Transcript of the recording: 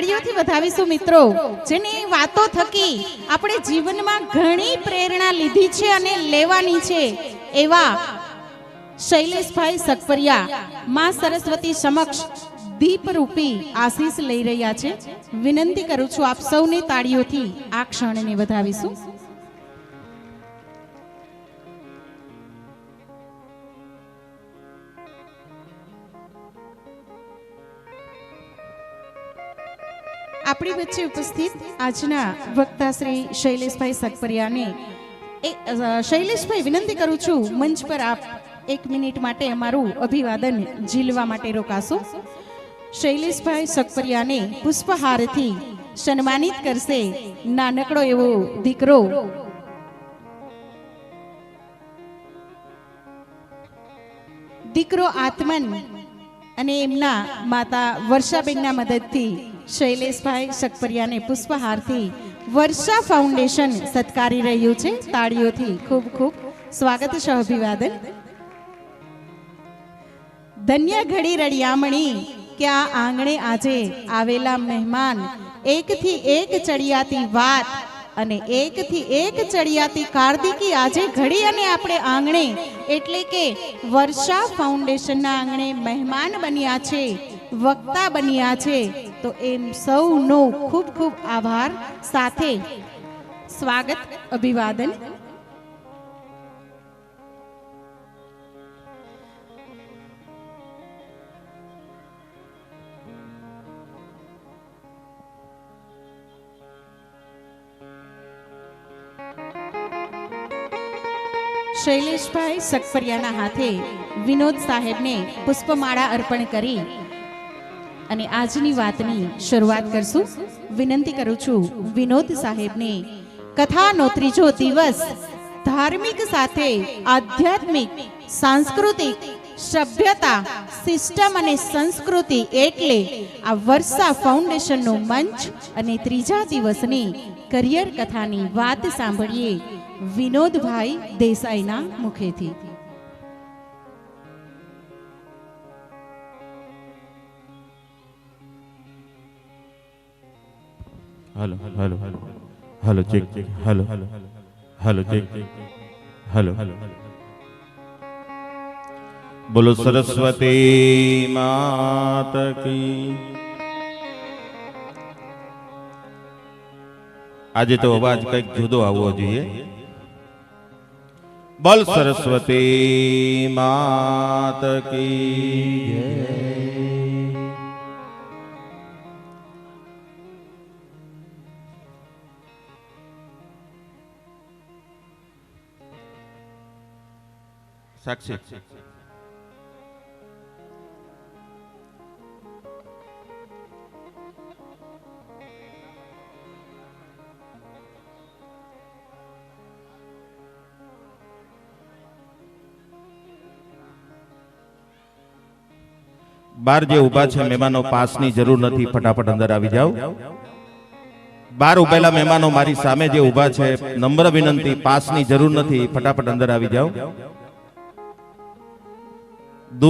તાળીઓથી વધાવીશું મિત્રો. જેની વાતો થકી આપણે જીવનમાં ઘણી પ્રેરણા લીધી છે અને લેવાની છે એવા શૈલેષભાઈ સકપરિયા, માં સરસ્વતી સમક્ષ દીપરૂપી આશીષ લઈ રહ્યા છે. વિનંતી કરું છું આપ સૌને તાળીઓથી આ ક્ષણને વધાવીશું. આપણી વચ્ચે ઉપસ્થિત આજના વક્તા શ્રી શૈલેષભાઈ સકપરિયાને એ શૈલેષભાઈ વિનંતી કરું છું મંચ પર આપ એક મિનિટ માટે અમારું અભિવાદન ઝીલવા માટે રોકાશો. શૈલેષભાઈ સકપરિયાને પુષ્પહારથી સન્માનિત કરશે. નાનકડો એવો દીકરો. દીકરો આત્મન અને એમના માતા વર્ષાબેનના મદદથી શૈલેષભાઈ શકપરિયાને પુષ્પહારથી વર્ષા ફાઉન્ડેશન સત્કારી રહ્યું છે. તાળીઓથી ખૂબ ખૂબ સ્વાગત છે અભિવાદન. ધન્ય ઘડી રળિયામણી કે આ આંગણે આજે આવેલા મહેમાન એકથી એક ચડિયાતી વાત અને એકથી એક ચડિયાતી કાર્તિકી આજે ઘડી અને આપણે આંગણે એટલે કે વર્ષા ફાઉન્ડેશનના આંગણે મહેમાન બન્યા છે, વક્તા બન્યા છે. તો એમ સૌનો ખૂબ ખૂબ આભાર. સાથે સ્વાગત, અભિવાદન. શૈલેષભાઈ સકપરિયાના હાથે વિનોદ સાહેબને પુષ્પમાળા અર્પણ કરી અને આજની વાતની શરૂઆત કરશું. વિનંતી કરું છું વિનોદ સાહેબને કથાનો ત્રીજો દિવસ ધાર્મિક સાથે આધ્યાત્મિક, સાંસ્કૃતિક, સભ્યતા, સિસ્ટમ અને સંસ્કૃતિ એટલે આ વર્ષા ફાઉન્ડેશનનો મંચ અને ત્રીજા દિવસની કરિયર કથાની વાત સાંભળીએ વિનોદભાઈ દેસાઈના મુખેથી. hello hello hello check check hello hello check hello બોલો સરસ્વતી માત કી આજે તો અવાજ કઈક જુદો આવવો જોઈએ બોલ સરસ્વતી માત કી જય સાક્ષી. બાર જે ઊભા છે મહેમાનો પાસની જરૂર નથી ફટાફટ અંદર આવી જાઓ. બાર ઉભેલા મહેમાનો મારી સામે જે ઊભા છે નમ્ર વિનંતી પાસની જરૂર નથી ફટાફટ અંદર આવી જાઓ. દૂર